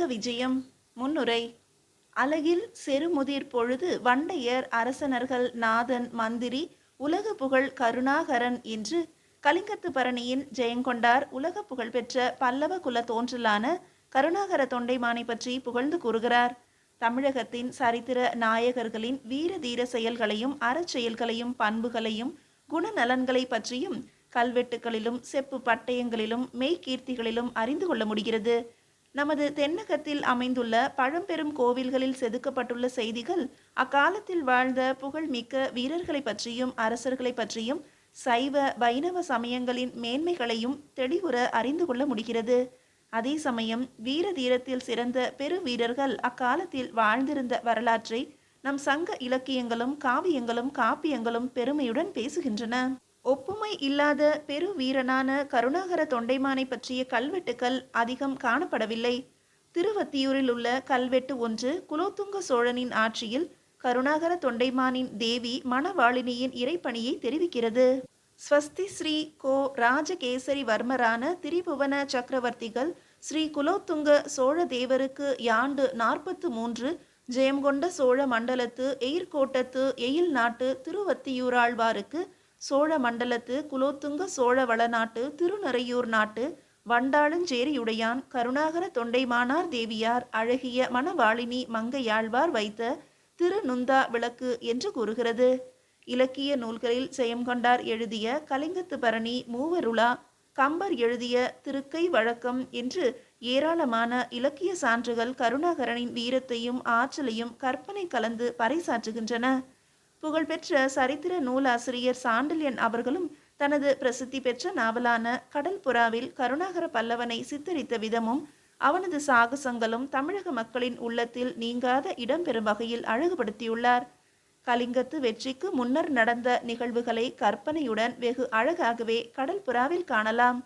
கலிங்க விஜயம் முன்னுரை. அழகில் செருமுதிர் பொழுது வண்டையர் அரசனர்கள் நாதன் மந்திரி உலக புகழ் கருணாகரன் என்று கலிங்கத்து பரணியின் ஜெயங்கொண்டார் உலக புகழ் பெற்ற பல்லவ குல தோன்றலான கருணாகர தொண்டைமானை பற்றி புகழ்ந்து கூறுகிறார். தமிழகத்தின் சரித்திர நாயகர்களின் வீர தீர செயல்களையும் அறச்செயல்களையும் பண்புகளையும் குணநலன்களை பற்றியும் கல்வெட்டுகளிலும் செப்பு பட்டயங்களிலும் மெய்கீர்த்திகளிலும் அறிந்து கொள்ள முடிகிறது. நமது தென்னகத்தில் அமைந்துள்ள பழம்பெரும் கோவில்களில் செதுக்கப்பட்டுள்ள செய்திகள் அக்காலத்தில் வாழ்ந்த புகழ்மிக்க வீரர்களை பற்றியும் அரசர்களை பற்றியும் சைவ வைணவ சமயங்களின் மேன்மைகளையும் தெளிவுற அறிந்து கொள்ள முடிகிறது. அதே சமயம் வீர தீரத்தில் சிறந்த பெரு வீரர்கள் அக்காலத்தில் வாழ்ந்திருந்த வரலாற்றை நம் சங்க இலக்கியங்களும் காவியங்களும் காப்பியங்களும் பெருமையுடன் பேசுகின்றன. ஒப்புமை இல்லாத பெரு வீரனான கருணாகர தொண்டைமானை பற்றிய கல்வெட்டுக்கள் அதிகம் காணப்படவில்லை. திருவத்தியூரில் உள்ள கல்வெட்டு ஒன்று குலோத்துங்க சோழனின் ஆட்சியில் கருணாகர தொண்டைமானின் தேவி மணவாளினியின் இறைப்பணியை தெரிவிக்கிறது. ஸ்வஸ்தி ஸ்ரீ கோ ராஜகேசரி வர்மரான திரிபுவன சக்கரவர்த்திகள் ஸ்ரீ குலோத்துங்க சோழ தேவருக்கு யாண்டு நாற்பத்து மூன்று ஜெயங்கொண்ட சோழ மண்டலத்து எயிர்கோட்டத்து எயில் நாட்டு திருவத்தியூராழ்வாருக்கு சோழ மண்டலத்து குலோத்துங்க சோழ வளநாட்டு திருநறையூர் நாட்டு வண்டாளஞ்சேரியுடையான் கருணாகர தொண்டைமானார் தேவியார் அழகிய மணவாளினி மங்கையாழ்வார் வைத்த திருநுந்தா விளக்கு என்று கூறுகிறது. இலக்கிய நூல்களில் செயங்கொண்டார் எழுதிய கலிங்கத்து பரணி மூவருளா கம்பர் எழுதிய திருக்கை வழக்கம் என்று ஏராளமான இலக்கிய சான்றுகள் கருணாகரனின் வீரத்தையும் ஆற்றலையும் கற்பனை கலந்து பறைசாற்றுகின்றன. புகழ்பெற்ற சரித்திர நூலாசிரியர் சாண்டில்யன் அவர்களும் தனது பிரசித்தி பெற்ற நாவலான கடல் புறாவில் கருணாகர பல்லவனை சித்தரித்த விதமும் அவனது சாகசங்களும் தமிழக மக்களின் உள்ளத்தில் நீங்காத இடம்பெறும் வகையில் அழகுபடுத்தியுள்ளார். கலிங்கத்து வெற்றிக்கு முன்னர் நடந்த நிகழ்வுகளை கற்பனையுடன் வெகு அழகாகவே கடல் புறாவில் காணலாம்.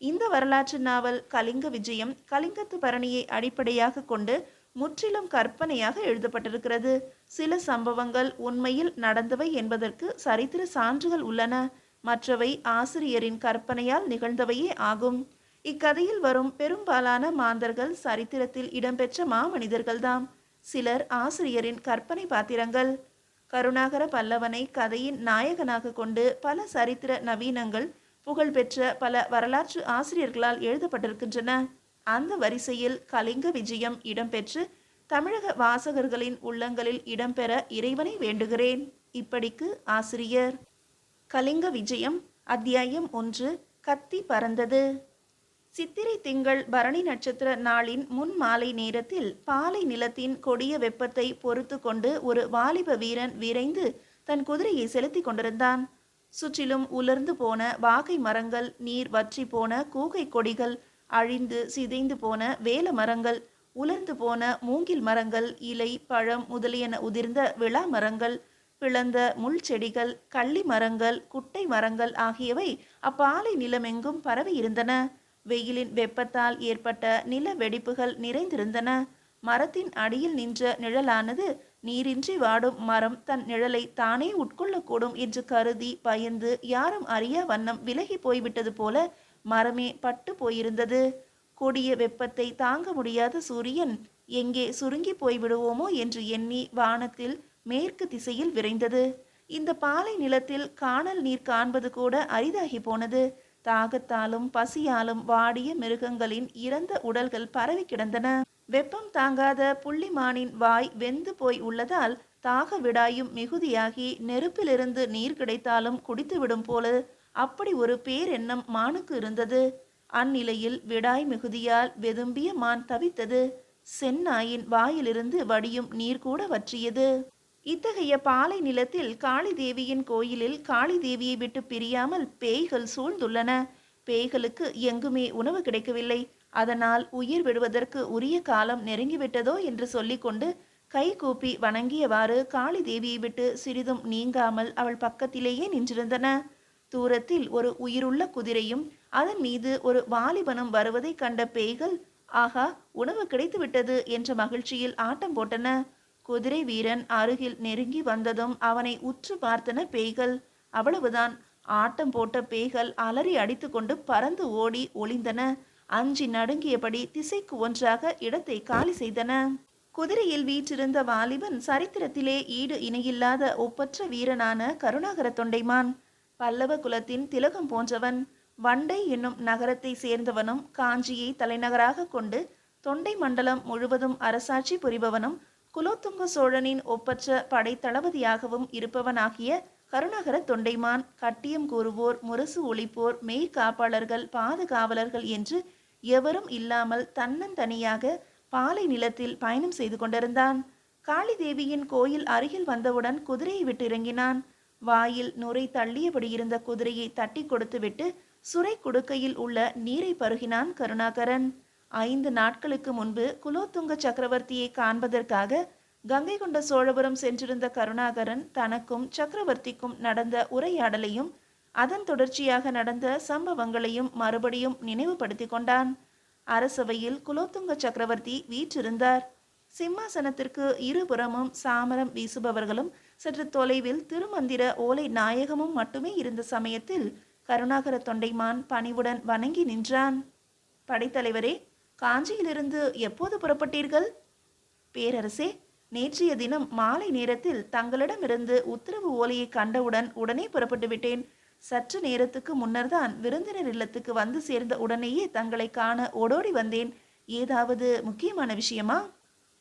இந்த வரலாற்று நாவல் கலிங்க விஜயம் கலிங்கத்து பரணியை அடிப்படையாக கொண்டு முற்றிலும் கற்பனையாக எழுதப்பட்டிருக்கிறது. சில சம்பவங்கள் உண்மையில் நடந்தவை என்பதற்கு சரித்திர சான்றுகள் உள்ளன. மற்றவை ஆசிரியரின் கற்பனையால் நிகழ்ந்தவையே ஆகும். இக்கதையில் வரும் பெரும்பாலான மாந்தர்கள் சரித்திரத்தில் இடம்பெற்ற மாமனிதர்கள்தாம். சிலர் ஆசிரியரின் கற்பனை பாத்திரங்கள். கருணாகர பல்லவனை கதையின் நாயகனாக கொண்டு பல சரித்திர நவீனங்கள் புகழ்பெற்ற பல வரலாற்று ஆசிரியர்களால் எழுதப்பட்டிருக்கின்றன. அந்த வரிசையில் கலிங்க விஜயம் இடம்பெற்று தமிழக வாசகர்களின் உள்ளங்களில் இடம்பெற இறைவனை வேண்டுகிறேன். இப்படிக்கு ஆசிரியர். கலிங்க விஜயம் அத்தியாயம் ஒன்று கத்தி பறந்தது. சித்திரை திங்கள் பரணி நட்சத்திர நாளின் முன் மாலை நேரத்தில் பாலை நிலத்தின் கொடிய வெப்பத்தை பொறுத்து கொண்டு ஒரு வாலிப வீரன் விரைந்து தன் குதிரையை செலுத்தி கொண்டிருந்தான். சுற்றிலும் உலர்ந்து போன வாகை மரங்கள் நீர் வற்றி போன கூகை கொடிகள் அழிந்து சிதைந்து போன வேல மரங்கள் உலர்ந்து போன மூங்கில் மரங்கள் இலை பழம் முதலியன உதிர்ந்த விழா மரங்கள் பிளந்த முள் செடிகள் கள்ளி மரங்கள் குட்டை மரங்கள் ஆகியவை அப்பாலை நிலமெங்கும் பரவி இருந்தன. வெயிலின் வெப்பத்தால் ஏற்பட்ட நில வெடிப்புகள் நிறைந்திருந்தன. மரத்தின் அடியில் நின்ற நிழலானது நீரின்றி வாடும் மரம் தன் நிழலை தானே உட்கொள்ளக்கூடும் என்று கருதி பயந்து யாரும் அறியா வண்ணம் விலகி போய்விட்டது போல மரமே பட்டு போயிருந்தது. கொடிய வெப்பத்தை தாங்க முடியாத சூரியன் எங்கே சுருங்கி போய்விடுவோமோ? என்று எண்ணி வானத்தில் மேற்கு திசையில் விரைந்தது. இந்த பாலை நிலத்தில் காணல் நீர் காண்பது கூட அரிதாகி போனது. தாகத்தாலும் பசியாலும் வாடிய மிருகங்களின் இறந்த உடல்கள் பரவி கிடந்தன. வெப்பம் தாங்காத புள்ளிமானின் வாய் வெந்து போய் உள்ளதால் தாக விடாயும் மிகுதியாகி நெருப்பிலிருந்து நீர் கிடைத்தாலும் குடித்துவிடும் போல அப்படி ஒரு பேரெண்ணம் மானுக்கு இருந்தது. அந்நிலையில் விடாய் மிகுதியால் வெதும்பிய மான் தவித்தது. செந்நாயின் வாயிலிருந்து வடியும் நீர் கூட வற்றியது. இத்தகைய பாலை நிலத்தில் காளி தேவியின் கோயிலில் காளி தேவியை விட்டு பிரியாமல் பேய்கள் சூழ்ந்துள்ளன. பேய்களுக்கு எங்குமே உணவு கிடைக்கவில்லை. அதனால் உயிர் விடுவதற்கு உரிய காலம் நெருங்கிவிட்டதோ என்று சொல்லிக்கொண்டு கை கூப்பி வணங்கியவாறு காளி தேவியை விட்டு சிறிதும் நீங்காமல் அவள் பக்கத்திலேயே நின்றிருந்தன. தூரத்தில் ஒரு உயிருள்ள குதிரையும் அதன் மீது ஒரு வாலிபனும் வருவதைக் கண்ட பேய்கள் ஆகா உணவு கிடைத்துவிட்டது என்ற மகிழ்ச்சியில் ஆட்டம் போட்டன. குதிரை வீரன் அருகில் நெருங்கி வந்ததும் அவனை உற்று பார்த்தன பேய்கள். அவ்வளவுதான். ஆட்டம் போட்ட பேய்கள் அலறி அடித்துக்கொண்டு பறந்து ஓடி ஒளிந்தன. அஞ்சி நடுங்கியபடி திசைக்கு ஒன்றாக இடத்தை காலி செய்தன. குதிரையில் வீற்றிருந்த வாலிபன் சரித்திரத்திலே ஈடு இணையில்லாத ஒப்பற்ற வீரனான கருணாகர தொண்டைமான். பல்லவ குலத்தின் திலகம் போன்றவன் வண்டை என்னும் நகரத்தை சேர்ந்தவனும் காஞ்சியை தலைநகராக கொண்டு தொண்டை மண்டலம் முழுவதும் அரசாட்சி புரிபவனும் குலோத்துங்க சோழனின் ஒப்பற்ற படைத்தளபதியாகவும் இருப்பவனாகிய கருணாகர தொண்டைமான் கட்டியம் கூறுவோர் முரசு ஒழிப்போர் மெய் காப்பாளர்கள் பாதுகாவலர்கள் என்று எவரும் இல்லாமல் தன்னந்தனியாக பாலை நிலத்தில் பயணம் செய்து கொண்டிருந்தான். காளி தேவியின் கோயில் அருகில் வந்தவுடன் குதிரையை விட்டு இறங்கினான். வாயில் நுரை தள்ளியபடி இருந்த குதிரையை தட்டி கொடுத்துவிட்டு சுரை குடுக்கையில் உள்ள நீரை பருகினான் கருணாகரன். ஐந்து நாட்களுக்கு முன்பு குலோத்துங்க சக்கரவர்த்தியை காண்பதற்காக கங்கை கொண்ட சோழபுரம் சென்றிருந்த கருணாகரன் தனக்கும் சக்கரவர்த்திக்கும் நடந்த உரையாடலையும் அதன் தொடர்ச்சியாக நடந்த சம்பவங்களையும் மறுபடியும் நினைவுபடுத்தி கொண்டான். அரசவையில் குலோத்துங்க சக்கரவர்த்தி வீற்றிருந்தார். சிம்மாசனத்திற்கு இருபுறமும் சாமரம் வீசுபவர்களும் சற்று தொலைவில் திருமந்திர ஓலை நாயகமும் மட்டுமே இருந்த சமயத்தில் கருணாகர தொண்டைமான் பணிவுடன் வணங்கி நின்றான். படைத்தலைவரே காஞ்சியிலிருந்து எப்போது புறப்பட்டீர்கள்? பேரரசே நேற்றைய தினம் மாலை நேரத்தில் தங்களிடமிருந்து உத்தரவு ஓலையை கண்டவுடன் உடனே புறப்பட்டு விட்டேன். சற்று நேரத்துக்கு முன்னர்தான் விருந்தினர் இல்லத்துக்கு வந்து சேர்ந்த உடனேயே தங்களை காண ஓடோடி வந்தேன். ஏதாவது முக்கியமான விஷயமா?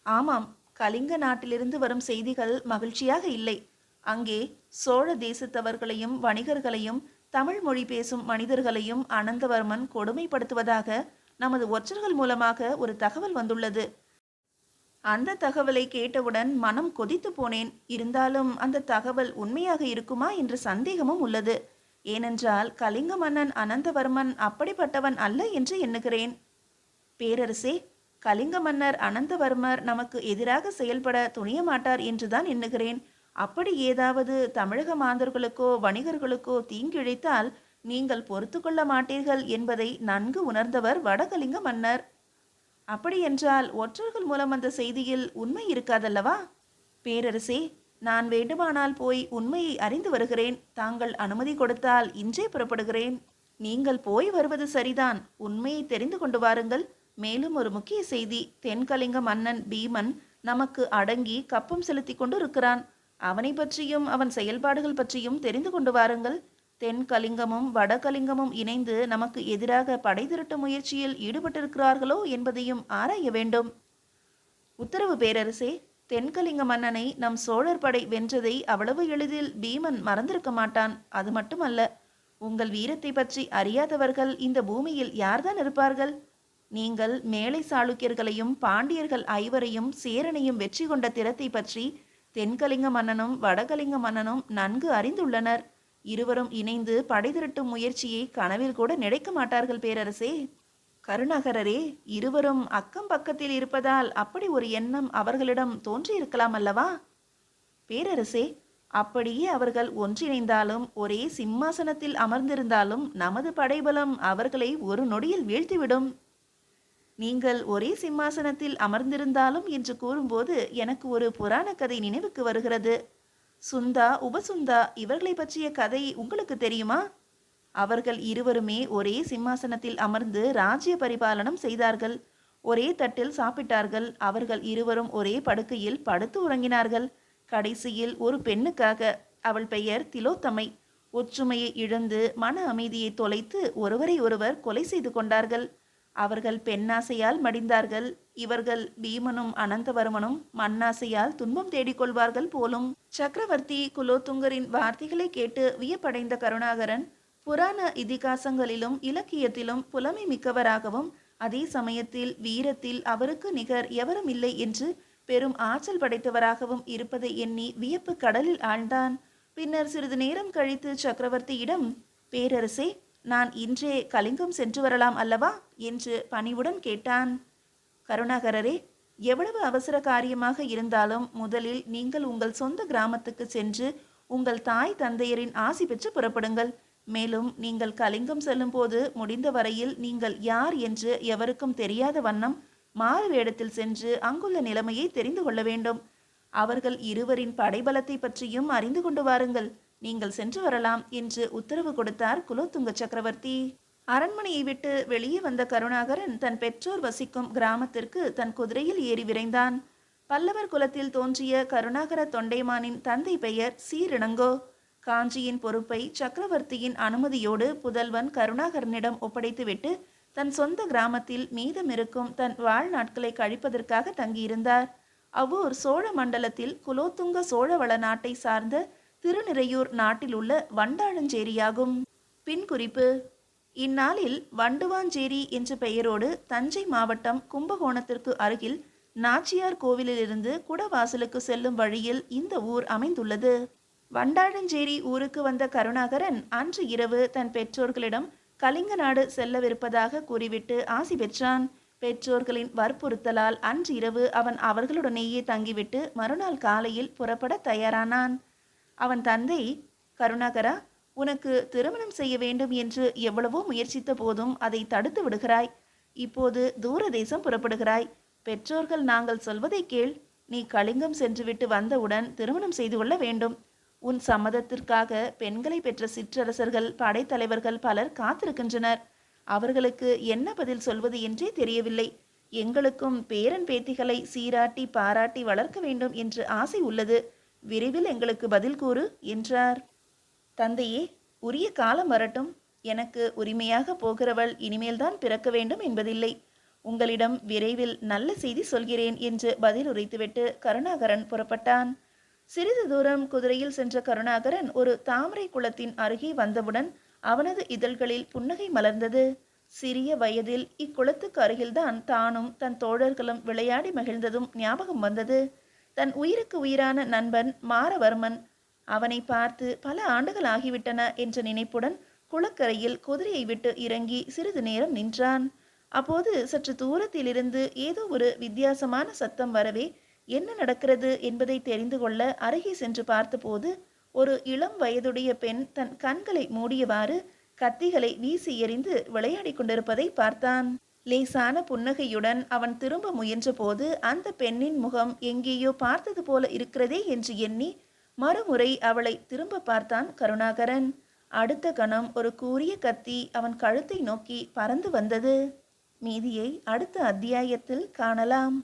ஆமாம் கலிங்க நாட்டிலிருந்து வரும் செய்திகள் மகிழ்ச்சியாக இல்லை. அங்கே சோழ தேசத்தவர்களையும் வணிகர்களையும் தமிழ் மொழி பேசும் மனிதர்களையும் அனந்தவர்மன் கொடுமைப்படுத்துவதாக நமது ஒற்றர்கள் மூலமாக ஒரு தகவல் வந்துள்ளது. அந்த தகவலை கேட்டவுடன் மனம் கொதித்து போனேன். இருந்தாலும் அந்த தகவல் உண்மையாக இருக்குமா என்ற சந்தேகமும் உள்ளது. ஏனென்றால் கலிங்க மன்னன் அனந்தவர்மன் அப்படிப்பட்டவன் அல்ல என்று எண்ணுகிறேன். பேரரசே கலிங்க மன்னர் அனந்தவர்மர் நமக்கு எதிராக செயல்பட துணிய மாட்டார் என்றுதான் எண்ணுகிறேன். அப்படி ஏதாவது தமிழக மாந்தர்களுக்கோ வணிகர்களுக்கோ தீங்கிழைத்தால் நீங்கள் பொறுத்து கொள்ள மாட்டீர்கள் என்பதை நன்கு உணர்ந்தவர் வடகலிங்க மன்னர் அப்படியென்றால் ஒற்றர்கள் மூலம் அந்த செய்தியில் உண்மை இருக்காதல்லவா? பேரரசே நான் வேண்டுமானால் போய் உண்மையை அறிந்து வருகிறேன். தாங்கள் அனுமதி கொடுத்தால் இன்றே புறப்படுகிறேன். நீங்கள் போய் வருவது சரிதான். உண்மையை தெரிந்து கொண்டு வாருங்கள். மேலும் ஒரு முக்கிய செய்தி தென்கலிங்க மன்னன் பீமன் நமக்கு அடங்கி கப்பம் செலுத்தி கொண்டு இருக்கிறான் அவனை பற்றியும் அவன் செயல்பாடுகள் பற்றியும் தெரிந்து கொண்டு வாருங்கள். தென்கலிங்கமும் வடகலிங்கமும் இணைந்து நமக்கு எதிராக படை திரட்டும் முயற்சியில் ஈடுபட்டிருக்கிறார்களோ என்பதையும் ஆராய வேண்டும். உத்தரவு பேரரசே தென்கலிங்க மன்னனை நம் சோழர் படை வென்றதை அவ்வளவு எளிதில் பீமன் மறந்திருக்க மாட்டான். அது மட்டுமல்ல உங்கள் வீரத்தை பற்றி அறியாதவர்கள் இந்த பூமியில் யார்தான் இருப்பார்கள்? நீங்கள் மேலை சாளுக்கியர்களையும் பாண்டியர்கள் ஐவரையும் சேரனையும் வெற்றி கொண்ட திறத்தை பற்றி தென்கலிங்க மன்னனும் வடகலிங்க மன்னனும் நன்கு அறிந்துள்ளனர். இருவரும் இணைந்து படை திரட்டும் முயற்சியை கனவில் கூட நினைக்க மாட்டார்கள் பேரரசே. கருணாகரரே இருவரும் அக்கம் பக்கத்தில் இருப்பதால் அப்படி ஒரு எண்ணம் அவர்களிடம் தோன்றியிருக்கலாம் அல்லவா? பேரரசே அப்படியே அவர்கள் ஒன்றிணைந்தாலும் ஒரே சிம்மாசனத்தில் அமர்ந்திருந்தாலும் நமது படைபலம் அவர்களை ஒரு நொடியில் வீழ்த்திவிடும். நீங்கள் ஒரே சிம்மாசனத்தில் அமர்ந்திருந்தாலும் என்று கூறும்போது எனக்கு ஒரு புராண கதை நினைவுக்கு வருகிறது. சுந்தா உபசுந்தா இவர்களை பற்றிய கதை உங்களுக்கு தெரியுமா? அவர்கள் இருவருமே ஒரே சிம்மாசனத்தில் அமர்ந்து ராஜ்ய பரிபாலனம் செய்தார்கள். ஒரே தட்டில் சாப்பிட்டார்கள். அவர்கள் இருவரும் ஒரே படுக்கையில் படுத்து உறங்கினார்கள். கடைசியில் ஒரு பெண்ணுக்காக அவள் பெயர் திலோத்தமை ஒற்றுமையை இழந்து மன அமைதியை தொலைத்து ஒருவரை ஒருவர் கொலை செய்து கொண்டார்கள். அவர்கள் பெண்ணாசையால் மடிந்தார்கள். இவர்கள் பீமனும் அனந்தவர்மனும் மண்ணாசையால் துன்பம் தேடிக்கொள்வார்கள் போலும். சக்கரவர்த்தி குலோத்துங்கரின் வார்த்தைகளை கேட்டு வியப்படைந்த கருணாகரன் புராண இதிகாசங்களிலும் இலக்கியத்திலும் புலமை மிக்கவராகவும் அதே சமயத்தில் வீரத்தில் அவருக்கு நிகர் எவரும் இல்லை என்று பெரும் ஆற்றல் படைத்தவராகவும் இருப்பதை எண்ணி வியப்பு கடலில் ஆழ்ந்தான். பின்னர் சிறிது நேரம் கழித்து சக்கரவர்த்தியிடம் பேரரசே நான் இன்றே கலிங்கம் சென்று வரலாம் அல்லவா? என்று பணிவுடன் கேட்டான். கருணாகரரே எவ்வளவு அவசர காரியமாக இருந்தாலும் முதலில் நீங்கள் உங்கள் சொந்த கிராமத்துக்கு சென்று உங்கள் தாய் தந்தையரின் ஆசி பெற்று புறப்படுங்கள். மேலும் நீங்கள் கலிங்கம் செல்லும்போது முடிந்த வரையில் நீங்கள் யார் என்று எவருக்கும் தெரியாத வண்ணம் மாறு வேடத்தில் சென்று அங்குள்ள நிலைமையை தெரிந்து கொள்ள வேண்டும். அவர்கள் இருவரின் படைபலத்தை பற்றியும் அறிந்து கொண்டு வாருங்கள். நீங்கள் சென்று வரலாம் என்று உத்தரவு கொடுத்தார் குலோத்துங்க சக்கரவர்த்தி. அரண்மனையை விட்டு வெளியே வந்த கருணாகரன் தன் பெற்றோர் வசிக்கும் கிராமத்திற்கு தன் குதிரையில் ஏறி விரைந்தான். பல்லவர் குலத்தில் தோன்றிய கருணாகர தொண்டைமானின் தந்தை பெயர் சீரிணங்கோ. காஞ்சியின் பொறுப்பை சக்கரவர்த்தியின் அனுமதியோடு புதல்வன் கருணாகரனிடம் ஒப்படைத்துவிட்டு தன் சொந்த கிராமத்தில் மீதமிருக்கும் தன் வாழ்நாட்களை கழிப்பதற்காக தங்கியிருந்தார். அவ்வூர் சோழ மண்டலத்தில் குலோத்துங்க சோழவள நாட்டை சார்ந்த திருநிறையூர் நாட்டில் உள்ள வண்டாளஞ்சேரியாகும். பின் குறிப்பு இந்நாளில் வண்டுவாஞ்சேரி என்ற பெயரோடு தஞ்சை மாவட்டம் கும்பகோணத்திற்கு அருகில் நாச்சியார் கோவிலிலிருந்து குடவாசலுக்கு செல்லும் வழியில் இந்த ஊர் அமைந்துள்ளது. வண்டாழஞ்சேரி ஊருக்கு வந்த கருணாகரன் அன்று இரவு தன் பெற்றோர்களிடம் கலிங்க நாடு செல்லவிருப்பதாக கூறிவிட்டு ஆசி பெற்றான். பெற்றோர்களின் வற்புறுத்தலால் அன்று இரவு அவன் அவர்களுடனேயே தங்கிவிட்டு மறுநாள் காலையில் புறப்பட தயாரானான். அவன் தந்தை கருணாகரா உனக்கு திருமணம் செய்ய வேண்டும் என்று எவ்வளவோ முயற்சித்த போதும் அதை தடுத்து விடுகிறாய். இப்போது தூர தேசம் புறப்படுகிறாய். பெற்றோர்கள் நாங்கள் சொல்வதை கேள். நீ கலிங்கம் சென்றுவிட்டு வந்தவுடன் திருமணம் செய்து கொள்ள வேண்டும். உன் சம்மதத்திற்காக பெண்களை பெற்ற சிற்றரசர்கள் படைத்தலைவர்கள் பலர் காத்திருக்கின்றனர். அவர்களுக்கு என்ன பதில் சொல்வது என்றே தெரியவில்லை. எங்களுக்கும் பேரன் பேத்திகளை சீராட்டி பாராட்டி வளர்க்க வேண்டும் என்று ஆசை உள்ளது. விரைவில் எங்களுக்கு பதில் கூறு என்றார். தந்தையே உரிய காலம் வரட்டும். எனக்கு உரிமையாக போகிறவள் இனிமேல்தான் பிறக்க வேண்டும் என்பதில்லை. உங்களிடம் விரைவில் நல்ல செய்தி சொல்கிறேன் என்று பதில் உரைத்துவிட்டு கருணாகரன் புறப்பட்டான். சிறிது தூரம் குதிரையில் சென்ற கருணாகரன் ஒரு தாமரை குளத்தின் அருகே வந்தவுடன் அவனது இதழ்களில் புன்னகை மலர்ந்தது. சிறிய வயதில் இக்குளத்துக்கு அருகில்தான் தானும் தன் தோழர்களும் விளையாடி மகிழ்ந்ததும் ஞாபகம் வந்தது. தன் உயிருக்கு உயிரான நண்பன் மாரவர்மன் அவனை பார்த்து பல ஆண்டுகள் ஆகிவிட்டன என்ற நினைப்புடன் குளக்கரையில் குதிரையை விட்டு இறங்கி சிறிது நேரம் நின்றான். அப்போது சற்று தூரத்திலிருந்து ஏதோ ஒரு வித்தியாசமான சத்தம் வரவே என்ன நடக்கிறது? என்பதை தெரிந்து கொள்ள அருகே சென்று பார்த்தபோது ஒரு இளம் வயதுடைய பெண் தன் கண்களை மூடியவாறு கத்திகளை வீசி எறிந்து விளையாடிக் கொண்டிருப்பதை பார்த்தான். லேசான புன்னகையுடன் அவன் திரும்ப முயன்றபோது அந்த பெண்ணின் முகம் எங்கேயோ பார்த்தது போல இருக்கிறதே என்று எண்ணி மறுமுறை அவளை திரும்ப பார்த்தான் கருணாகரன். அடுத்த கணம் ஒரு கூரிய கத்தி அவன் கழுத்தை நோக்கி பறந்து வந்தது. மீதியை அடுத்த அத்தியாயத்தில் காணலாம்.